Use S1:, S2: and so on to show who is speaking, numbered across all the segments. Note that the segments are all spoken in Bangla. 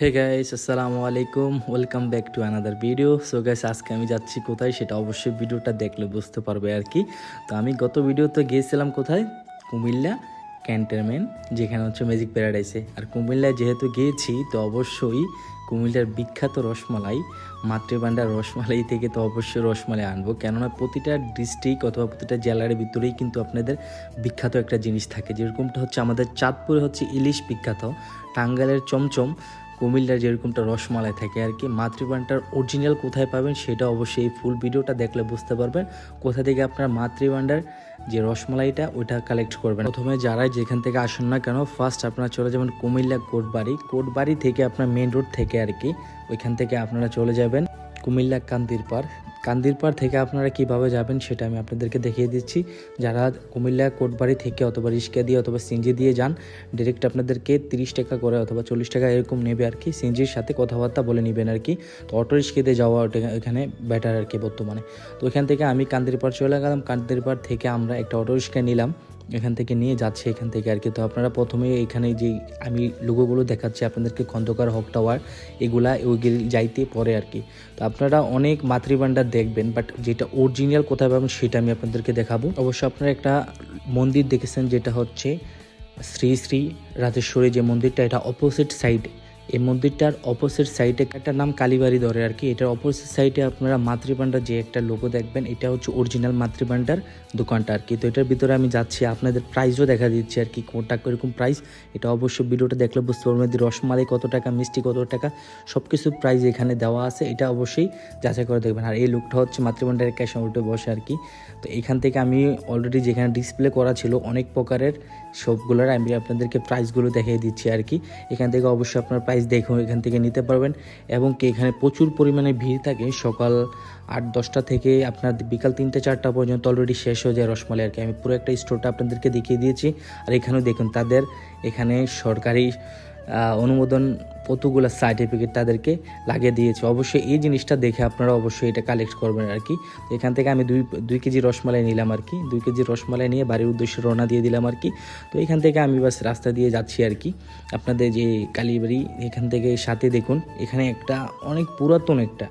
S1: হে গাইস আসসালামু আলাইকুম। Welcome back to another video so guys আজকে আমি যাচ্ছি কোথায় সেটা অবশ্যই ভিডিওটা দেখলে বুঝতে পারবে আর কি। তো আমি গত ভিডিওতে গিয়েছিলাম কোথায়? কুমিল্লা ক্যান্টনমেন্ট, যেখানে হচ্ছে ম্যাজিক প্যারাডাইসে আর কুমিল্লায় যেহেতু গিয়েছি, তো অবশ্যই কুমিল্লার বিখ্যাত রসমালাই, মাতৃভাণ্ডার রসমালাই থেকে তো অবশ্যই রসমালাই আনব। কেননা প্রতিটা ডিস্ট্রিক্ট অথবা প্রতিটা জেলার ভিতরেই কিন্তু আপনাদের বিখ্যাত একটা জিনিস থাকে। যেরকমটা হচ্ছে আমাদের চাঁদপুরে হচ্ছে ইলিশ বিখ্যাত টাঙ্গালের চমচম। কুমিল্লার যেরকমটা রসমালাই থাকে আর কি মাতৃভাণ্ডার অরিজিনাল কোথায় পাবেন সেটা অবশ্যই এই ফুল ভিডিওটা দেখলে বুঝতে পারবেন। কোথা থেকে আপনার মাতৃবান্ডার যে রসমালাইটা, ওইটা কালেক্ট করবেন। প্রথমে যারাই যেখান থেকে আসুন না কেন ফার্স্ট আপনারা চলে যাবেন কুমিল্লা কোটবাড়ি। কোটবাড়ি থেকে আপনার মেন রোড থেকে আর কি, ওইখান থেকে আপনারা চলে যাবেন কুমিল্লা কান্দির পার কান্দির পাড় থেকে আপনারা কীভাবে যাবেন সেটা আমি আপনাদেরকে দেখিয়ে দিচ্ছি। যারা কুমিল্লা, কোটবাড়ি থেকে অথবা রিস্কা দিয়ে অথবা সিঞ্জি দিয়ে যান ডিরেক্ট আপনাদেরকে তিরিশ টাকা করে অথবা চল্লিশ টাকা এরকম নেবে আর কি। সিঞ্জির সাথে কথাবার্তা বলে নেবেন আর কি। তো অটো রিক্সা দিয়ে যাওয়া এখানে বেটার আর কি বর্তমানে। তো এখান থেকে আমি কান্দির পাড় চলে গেলাম। কান্দির পাড় থেকে আমরা একটা অটো রিক্সা নিলাম। এখান থেকে নিয়ে যাচ্ছে, এখান থেকে আর কি। তো আপনারা প্রথমে এখানে যে আমি লোগোগুলো দেখাচ্ছি, আপনাদেরকে খন্দকার হক টাওয়ার, এগুলা ওইগুলি যাইতে পরে আর কি। তো আপনারা অনেক মাতৃভাণ্ডার দেখবেন, বাট যেটা অরিজিনাল কোথায় পাবেন সেটা আমি আপনাদেরকে দেখাবো। অবশ্য আপনারা একটা মন্দির দেখেছেন, যেটা হচ্ছে শ্রী শ্রী রাজেশ্বরী যে মন্দিরটা, এটা অপোজিট সাইডে এই মন্দিরটার অপোজিট সাইডে একটা নাম কালীবাড়ি ধরে আর কি। এটার অপোজিট সাইডে আপনারা মাতৃভাণ্ডার যে একটা লোগো দেখবেন, এটা হচ্ছে অরিজিনাল মাতৃভাণ্ডার দোকানটা আর কি। তো এটার ভিতরে আমি যাচ্ছি, আপনাদের প্রাইসও দেখা দিচ্ছি আর কি, কোনটা কীরকম প্রাইস এটা অবশ্যই ভিডিওটা দেখলে বুঝতে পারবেন রসমালাই কত টাকা, মিষ্টি কত টাকা সব কিছু প্রাইস এখানে দেওয়া আছে, এটা অবশ্যই যাচাই করে দেখবেন। আর এই লোকটা হচ্ছে মাতৃভাণ্ডারের ক্যাশ উল্টে বসে আর কি। তো এখান থেকে আমি অলরেডি যেখানে ডিসপ্লে করা ছিল, অনেক প্রকারের সবগুলোর আমি আপনাদেরকে প্রাইসগুলো দেখিয়ে দিচ্ছি আর কি। এখান থেকে অবশ্যই আপনার প্রাইস দেখে এখান থেকে নিতে পারবেন এবং কি এখানে প্রচুর পরিমাণে ভিড় থাকে। সকাল আট, দশটা থেকে আপনার বিকাল তিনটে, চারটা পর্যন্ত অলরেডি শেষ হয়ে যায় রসমালাই আর কি। আমি পুরো একটা স্টোরটা আপনাদেরকে দেখিয়ে দিয়েছি। আর এখানেও দেখুন, তাদের এখানে সরকারি অনুমোদন কতগুলো সার্টিফিকেট তাদেরকে লাগিয়ে দিয়েছে। অবশ্যই এই জিনিসটা দেখে আপনারা অবশ্যই এটা কালেক্ট করবেন আর কি। এখান থেকে আমি দুই দুই কেজি রসমালাই নিলাম আর কি। দুই কেজি রসমালাই নিয়ে বাড়ির উদ্দেশ্যে রওনা দিয়ে দিলাম আর কি। তো এখান থেকে আমি বাস রাস্তা দিয়ে যাচ্ছি আর কি। আপনাদের যে কালীবাড়ি, এখান থেকে সাথে দেখুন, এখানে একটা অনেক পুরাতন একটা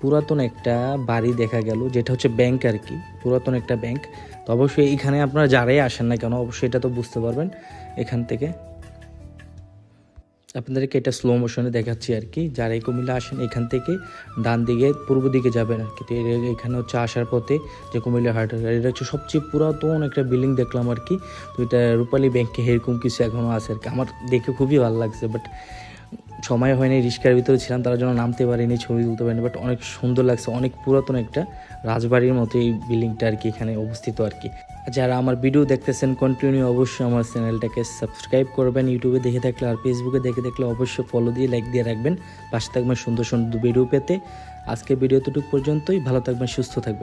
S1: পুরাতন একটা বাড়ি দেখা গেল, যেটা হচ্ছে ব্যাংক আর কি, পুরাতন একটা ব্যাংক তো অবশ্যই এখানে আপনারা যারাই আসেন না কেন, অবশ্যই এটা তো বুঝতে পারবেন। এখান থেকে আপনাদেরকে এটা স্লো মোশনে দেখাচ্ছি আর কি। যারা এই কুমিল্লা আসেন, এখান থেকে ডান দিকে, পূর্ব দিকে যাবেন আর কি। এখানে হচ্ছে আসার পথে যে কুমিল্লা হাট এটা হচ্ছে সবচেয়ে পুরাতন একটা বিল্ডিং দেখলাম আর কি। তো এটা রূপালী ব্যাংকে এরকম কিছু এখনও আছে আর কি। আমার দেখে খুবই ভালো লাগছে বাট সময় হয়নি, রিস্কার ভিতরে ছিলাম, তারা জন্য নামতে পারিনি, ছবি তুলতে পারিনি বাট অনেক সুন্দর লাগছে, অনেক পুরাতন একটা রাজবাড়ির মতো এই বিল্ডিংটা আর কি এখানে অবস্থিত আর কি। যারা আমার ভিডিও দেখতেছেন কন্টিনিউ অবশ্যই আমার চ্যানেলটাকে সাবস্ক্রাইব করবেন ইউটিউবে দেখে থাকলে আর ফেসবুকে দেখে থাকলে অবশ্যই ফলো দিয়ে লাইক দিয়ে রাখবেন। পাশে থাকবেন সুন্দর সুন্দর ভিডিও পেতে। আজকে ভিডিও এতটুকু পর্যন্তই, ভালো থাকবেন, সুস্থ থাকবেন।